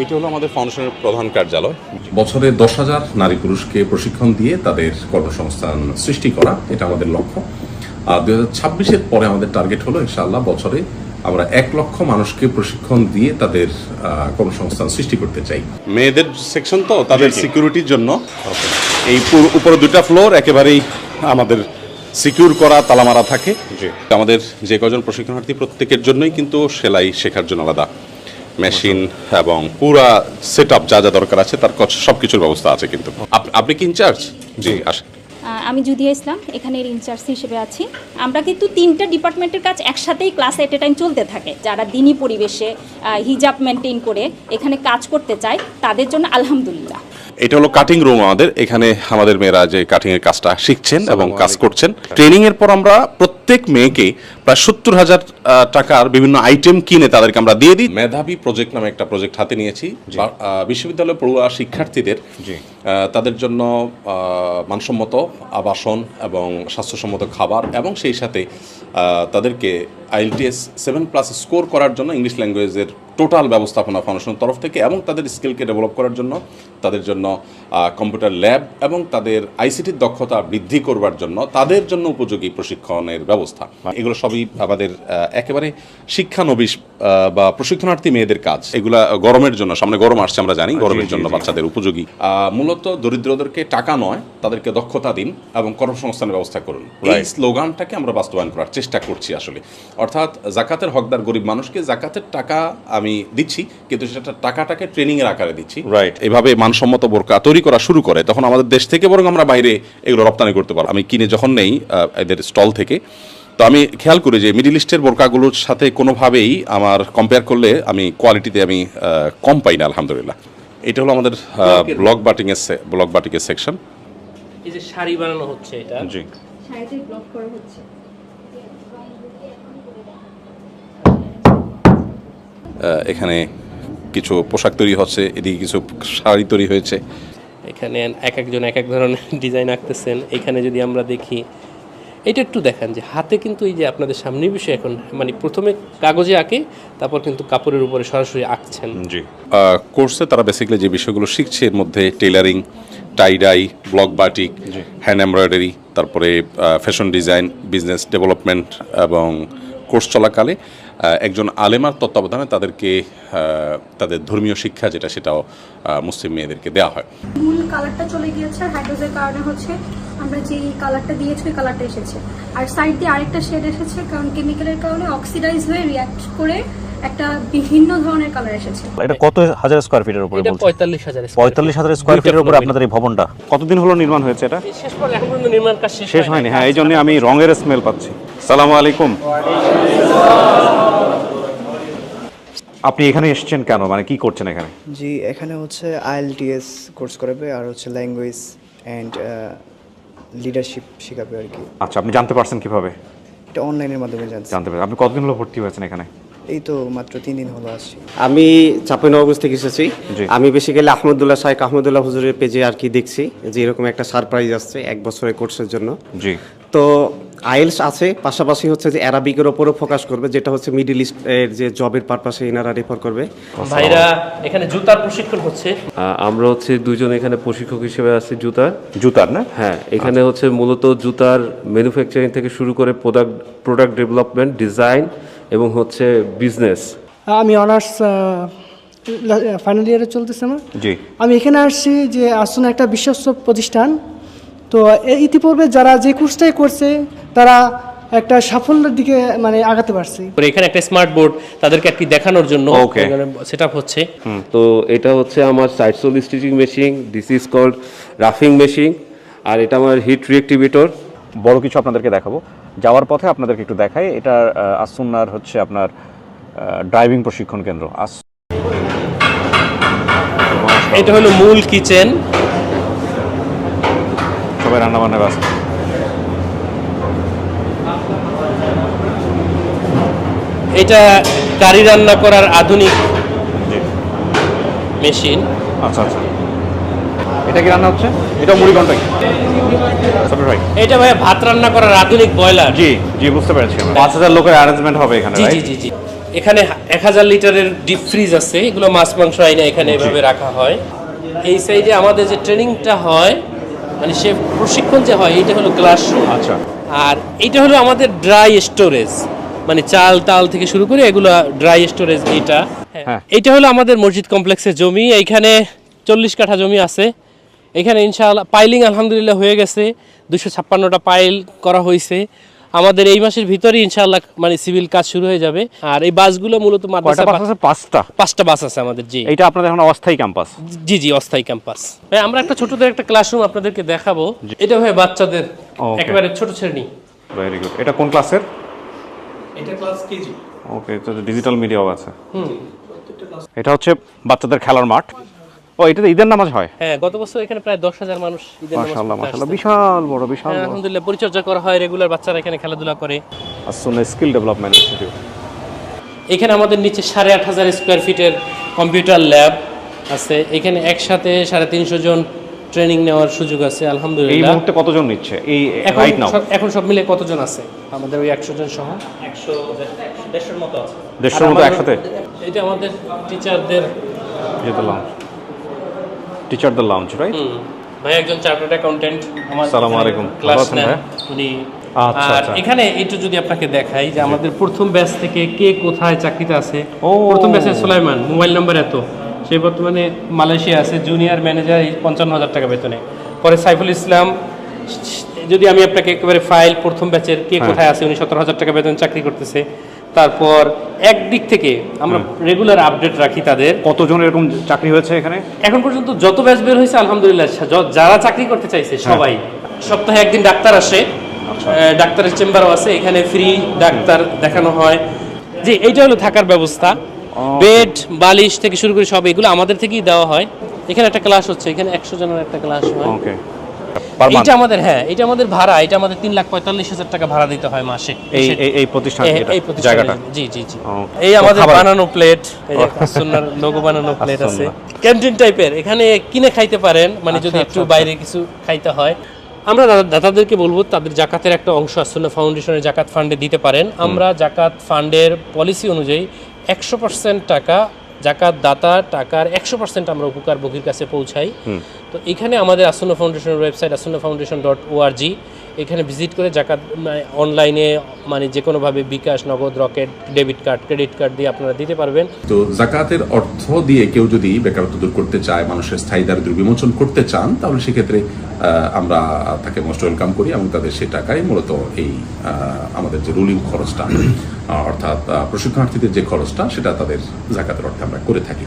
এটা হলো আমাদের ফাউন্ডেশনের প্রধান কার্যালয়। বছরে দশ হাজার নারী পুরুষকে প্রশিক্ষণ দিয়ে তাদের কর্মসংস্থান সৃষ্টি করা এটা আমাদের লক্ষ্য। আর দুই হাজার ছাব্বিশের পরে আমাদের টার্গেট হলো ইনশাআল্লাহ বছরে আমরা এক লক্ষ মানুষকে প্রশিক্ষণ দিয়ে তাদের কর্মসংস্থান সৃষ্টি করতে চাই। মেয়েদের সেকশন তো তাদের। সিকিউরিটির জন্য। এই উপরে দুটা ফ্লোর একেবারেই আমাদের সিকিউর করা তালামারা থাকে। আমাদের যে কজন প্রশিক্ষণার্থী প্রত্যেকের জন্যই কিন্তু সেলাই শেখার জন্য আলাদা। মেশিন এবং পুরা সেট আপ যা যা দরকার আছে তার সব কিছুর ব্যবস্থা আছে কিন্তু। আপ- আপনি কি ইনচার্জ? জি আসেন। আমি জুদিয়া ইসলাম এখানে ইনচার্জ হিসেবে আছি। আমরা কিন্তু তিনটা ডিপার্টমেন্টের কাজ একসাথেই ক্লাস এট এ টাইম চলতে থাকে। যারা দিনই পরিবেশে হিজাব মেনটেন করে এখানে কাজ করতে চায় তাদের জন্য আলহামদুলিল্লাহ। এটা হলো কাটিং রুম আমাদের। এখানে আমাদের মেয়েরা যে কাটিং এর কাজটা শিখছেন এবং কাজ করছেন। ট্রেনিং এর পর আমরা প্রত্যেক মেয়েকে প্রায় সত্তর হাজার টাকার বিভিন্ন আইটেম কিনে তাদেরকে আমরা দিয়ে দিই। মেধাবী প্রজেক্ট নামে একটা প্রজেক্ট হাতে নিয়েছি। বিশ্ববিদ্যালয়ের পড়ুয়া শিক্ষার্থীদের। তাদের জন্য মানসম্মত আবাসন এবং স্বাস্থ্যসম্মত খাবার এবং সেই সাথে তাদেরকে আইএলটিএস সেভেন প্লাস স্কোর করার জন্য ইংলিশ ল্যাঙ্গুয়েজের টোটাল ব্যবস্থাপনা ফাউন্ডেশনের তরফ থেকে এবং তাদের স্কিলকে ডেভেলপ করার জন্য তাদের জন্য কম্পিউটার ল্যাব এবং তাদের আইসিটির দক্ষতা বৃদ্ধি করবার জন্য তাদের জন্য উপযোগী প্রশিক্ষণের ব্যবস্থা। এগুলো সবই আমাদের একেবারে শিক্ষানবিশ বা প্রশিক্ষণার্থী মেয়েদের কাজ। এগুলা গরমের জন্য সামনে গরম আসছে আমরা জানি গরমের জন্য বাচ্চাদের উপযোগী। আহ, মূলত দরিদ্রদেরকে টাকা নয় তাদেরকে দক্ষতা দিন এবং কর্মসংস্থানের ব্যবস্থা করুন। এই স্লোগানটাকে আমরা বাস্তবায়ন করার চেষ্টা করছি আসলে। অর্থাৎ জাকাতের হকদার গরিব মানুষকে জাকাতের টাকা আমি দিচ্ছি কিন্তু সেটা টাকাটাকে ট্রেনিং এর আকারে দিচ্ছি। রাইট এভাবে মানসম্মত বোরকা তৈরি করা শুরু করে তখন আমাদের দেশ থেকে বরং আমরা বাইরে এগুলো রপ্তানি করতে পারব। আমি কিনে যখন নেই এদের স্টল থেকে তো আমি খেয়াল করি যে মিডিল ইস্টের বোরকাগুলোর সাথে কোনোভাবেই আমার কম্পেয়ার করলে আমি কোয়ালিটিতে আমি কম পাই না আলহামদুলিল্লাহ। এটা হলো আমাদের ব্লক বাটিংয়ের ব্লক বাটিকের সেকশন এই যে শাড়ি বানানো হচ্ছে এটা। জি। শাড়িতে ব্লক করা হচ্ছে। এখানে কিছু পোশাক তৈরি হচ্ছে এদিকে কিছু শাড়ি তৈরি হয়েছে। এখানে এক একজন এক এক ধরনের ডিজাইন আঁকতেছেন। এখানে যদি আমরা দেখি এটা একটু দেখান যে হাতে কিন্তু এই যে আপনাদের সামনে বিষয় এখন মানে প্রথমে কাগজে আঁকে তারপর কিন্তু কাপড়ের উপরে সরাসরি আঁকছেন। জি। কোর্সে তারা বেসিক্যালি যে বিষয়গুলো শিখছে এর মধ্যে tailoring tie dye block batik hand embroidery তারপরে ফ্যাশন ডিজাইন বিজনেস ডেভেলপমেন্ট এবং কোর্স চলাকালে একজন আলেমার তত্ত্বাবধানে তাদেরকে তাদের ধর্মীয় শিক্ষা যেটা সেটাও মুসলিম মেয়েদেরকে দেওয়া হয়। মূল কালারটা চলে গিয়েছে হাইড্রোজের কারণে হচ্ছে আমরা যে কালারটা দিয়েছি ওই কালারটা এসেছে। আর সাইড দিয়ে আরেকটা শেড এসেছে কারণ কেমিক্যালের কারণে অক্সিডাইজ হয়ে রিয়াক্ট করে একটা বিভিন্ন ধরনের কালার এসেছে। এটা কত হাজার স্কোয়ার ফিটের উপরে বলছেন? পঁয়তাল্লিশ হাজার পঁয়তাল্লিশ হাজার স্কোয়ার ফিটের উপরে আপনাদের এই ভবনটা। কতদিন হলো নির্মাণ হয়েছে এটা? শেষ পর এখন পর্যন্ত নির্মাণ কাজ শেষ শেষ হয়নি। হ্যাঁ এই জন্য আমি রঙের স্মেল পাচ্ছি। সালাম আলাইকুম। আপনি এখানে এসেছেন কেন? মানে কি করছেন এখানে? জি এখানে হচ্ছে আইএলটিএস কোর্স করাবে আর হচ্ছে ল্যাঙ্গুয়েজ অ্যান্ড লিডারশিপ শেখাবে আর কি। আচ্ছা আপনি জানতে পারছেন কীভাবে? এটা অনলাইনের মাধ্যমে জানছি। জানতে পারছেন। আপনি কতদিন হলো ভর্তি হয়েছেন এখানে? এই তো মাত্র তিন দিন হলো আসছি। আমি চাপে চাপাইনবাবগঞ্জ থেকে এসেছি। জি। আমি বেসিক্যালি আহমদুল্লাহ শাহেক আহমদুল্লাহ হুজুরের পেজে আর কি দেখছি যে এরকম একটা সারপ্রাইজ আসছে এক বছরের কোর্সের জন্য। জি। তো আইএলস আছে পাশাপাশি হচ্ছে যে অ্যারাবিকের ওপরও ফোকাস করবে যেটা হচ্ছে মিডিল ইস্ট এর যে জবের পারপাসে এনারা রেফার করবে। ভাইরা এখানে জুতার প্রশিক্ষণ হচ্ছে। আমরা হচ্ছে দুইজন এখানে প্রশিক্ষক হিসেবে আছি জুতার। জুতার না? হ্যাঁ এখানে হচ্ছে মূলত জুতার ম্যানুফ্যাকচারিং থেকে শুরু করে প্রোডাক্ট প্রোডাক্ট ডেভেলপমেন্ট ডিজাইন এবং হচ্ছে বিজনেস আমি অনার্স ফাইনাল ইয়ারে চলতেছে আমার জি। আমি এখানে আসছি যে আসুন একটা বিশ্বস্ত প্রতিষ্ঠান তো ইতিপূর্বে যারা যে কোর্সটাই করছে তারা একটা সাফল্যের দিকে মানে আগাতে পারছে। পরে এখানে একটা স্মার্ট বোর্ড তাদেরকে একটি দেখানোর জন্য. সেট আপ হচ্ছে। তো এটা হচ্ছে আমার side sole stitching machine this is called ruffing machine আর এটা আমার হিট রিয়েক্টিভেটর বড় কিছু আপনাদেরকে দেখাবো। যাওয়ার পথে আপনাদেরকে একটু দেখাই এটা আহ, আসুন্নার হচ্ছে আপনার ড্রাইভিং প্রশিক্ষণ কেন্দ্র। আস এটা হলো মূল কিচেন সবাই রান্না বান্না ব্যস্ত এটা কারি রান্না করার আধুনিক মেশিন। আচ্ছা আচ্ছা। এটা কি রান্না হচ্ছে? এটা মুড়ি সাবির ভাই। এটা ভাই ভাত রান্না করার আধুনিক বয়লার জি জি বুঝতে পেরেছি আমরা। পাঁচ হাজার লোকের অ্যারেঞ্জমেন্ট হবে এখানে জি জি জি এখানে এক হাজার লিটারের ডিপ ফ্রিজ আছে। এগুলো মাছ মাংস আইনা এখানে এভাবে রাখা হয়। এই সাইডে আমাদের যে ট্রেনিংটা হয় মানে সে প্রশিক্ষণ যে হয় এটা হলো ক্লাসরুম আচ্ছা। আর এটা হলো আমাদের ড্রাই স্টোরেজ মানে চাল তাল থেকে শুরু করে এগুলো ড্রাই স্টোরেজ এটা। এটা হলো আমাদের মসজিদ কমপ্লেক্সের জমি। এইখানে চল্লিশ কাঠা জমি আছে। এখানে ইনশাআল্লাহ পাইলিং আলহামদুলিল্লাহ হয়ে গেছে। দুশো ছাপ্পান্নটা পাইল করা হয়েছে আমাদের এই মাসের ভিতরেই ইনশাআল্লাহ মানে সিভিল কাজ শুরু হয়ে যাবে। আর এই বাসগুলো মূলত মাদ্রাসা পাঁচটা। পাঁচটা বাস আছে আমাদের জি। এটা আপনাদের এখন অস্থায়ী ক্যাম্পাস। জি জি অস্থায়ী ক্যাম্পাস। ভাই আমরা একটা ছোটদের একটা ক্লাসরুম আপনাদেরকে দেখাবো। এটা ভাই বাচ্চাদের একেবারে ছোট শ্রেণি। ভেরি গুড এটা কোন ক্লাসের? এটা ক্লাস কেজি। ওকে তো ডিজিটাল মিডিয়াও আছে। হুম। এটা হচ্ছে বাচ্চাদের খেলার মাঠ। ও এটাতে ঈদের নামাজ হয়? হ্যাঁ গত বছর এখানে প্রায় দশ হাজার মানুষ ঈদের নামাজ মাশাআল্লাহ মাশাআল্লাহ বিশাল বড় বিশাল হ্যাঁ, আলহামদুলিল্লাহ পরিচর্যা করা হয় রেগুলার বাচ্চারা এখানে খেলাধুলা করে। আসুন স্কিল ডেভেলপমেন্ট ইনস্টিটিউট এখানে আমাদের নিচে সাড়ে আট হাজার স্কোয়ার ফিটের কম্পিউটার ল্যাব আছে। এখানে একসাথে সাড়ে তিনশো জন ট্রেনিং নেওয়ার সুযোগ আছে এই মুহূর্তে কতজন নিচ্ছে? এই এখন রাইট নাও সব- এখন সব মিলে কতজন আছে? আমাদের ওই একশো জন সহ। একশো দেড়শোর মতো আছে। দেড়শোর মতো একসাথে? এটা আমাদের টিচারদের lounge teacher the lounge right ভাই একজন চার্টার্ড অ্যাকাউন্টেন্ট আমার আসসালামু আলাইকুম। ক্লাস নেন। উনি আচ্ছা, আর আচ্ছা। এখানে একটু যদি আপনাকে দেখাই যে আমাদের প্রথম ব্যাচ থেকে কে কোথায় চাকরিতে আছে। ও। প্রথম ব্যাচে সুলাইমান মোবাইল নাম্বার এত। সে বর্তমানে মালয়েশিয়া আছে জুনিয়র ম্যানেজার পঞ্চান্ন হাজার টাকা বেতনে। পরে সাইফুল ইসলাম যদি আমি আপনাকে একেবারে ফাইল প্রথম ব্যাচের কে হ্যাঁ। কোথায় আছে উনি সতেরো হাজার টাকা বেতন চাকরি করতেছে। তারপর একদিক থেকে আমরা রেগুলার আপডেট রাখি তাদের। কতজন এরকম চাকরি হয়েছে এখানে? এখন পর্যন্ত যত ব্যাচ বের হয়েছে আলহামদুলিল্লাহ যারা চাকরি করতে চাইছে সবাই। সপ্তাহে একদিন ডাক্তার আসে। ডাক্তারের চেম্বারও আছে এখানে ফ্রি ডাক্তার দেখানো হয়। যে এইটা হলো থাকার ব্যবস্থা। বেড বালিশ থেকে শুরু করে সব এগুলো আমাদের থেকেই দেওয়া হয়। এখানে একটা ক্লাস হচ্ছে এখানে একশো জনের একটা ক্লাস হয়। এটা আমাদের হ্যাঁ এটা আমাদের ভাড়া এটা আমাদের তিন লাখ পঁয়তাল্লিশ হাজার টাকা ভাড়া দিতে হয় মাসে। এই এই- এই প্রতিষ্ঠান এই- এটা, এই প্রতিষ্ঠানে, জায়গাটা? জি জি জি। এই আমাদের বানানো প্লেট এই লোগো বানানো প্লেট আছে। ক্যান্টিন টাইপের এখানে কিনে খাইতে পারেন মানে আচ্ছা, যদি একটু বাইরে কিছু খাইতে হয়। আমরা দাতাদেরকে বলব তাদের জাকাতের একটা অংশ আসন্ন ফাউন্ডেশনের জাকাত ফান্ডে দিতে পারেন। আমরা জাকাত ফান্ডের পলিসি অনুযায়ী একশো পার্সেন্ট টাকা জাকাত দাতা টাকার একশো পার্সেন্ট আমরা উপকার ভোগীর কাছে পৌঁছাই। তো এখানে আমাদের আসন্ন ফাউন্ডেশনের website Asonno foundation dot org এখানে ভিজিট করে জাকাত অনলাইনে মানে যে কোনোভাবে bKash, Nagad, Rocket debit card credit card দিয়ে আপনারা দিতে পারবেন। তো জাকাতের অর্থ দিয়ে কেউ যদি বেকারত্ব দূর করতে চায়, মানুষের স্থায়ী দারিদ্র বিমোচন করতে চান, তাহলে সেক্ষেত্রে আমরা তাকে মোস্ট ওয়েলকাম করি এবং তাদের সে টাকায় মূলত এই আমাদের যে রুলিং খরচটা অর্থাৎ প্রশিক্ষণার্থীদের যে খরচটা, সেটা তাদের জাকাতের অর্থে আমরা করে থাকি।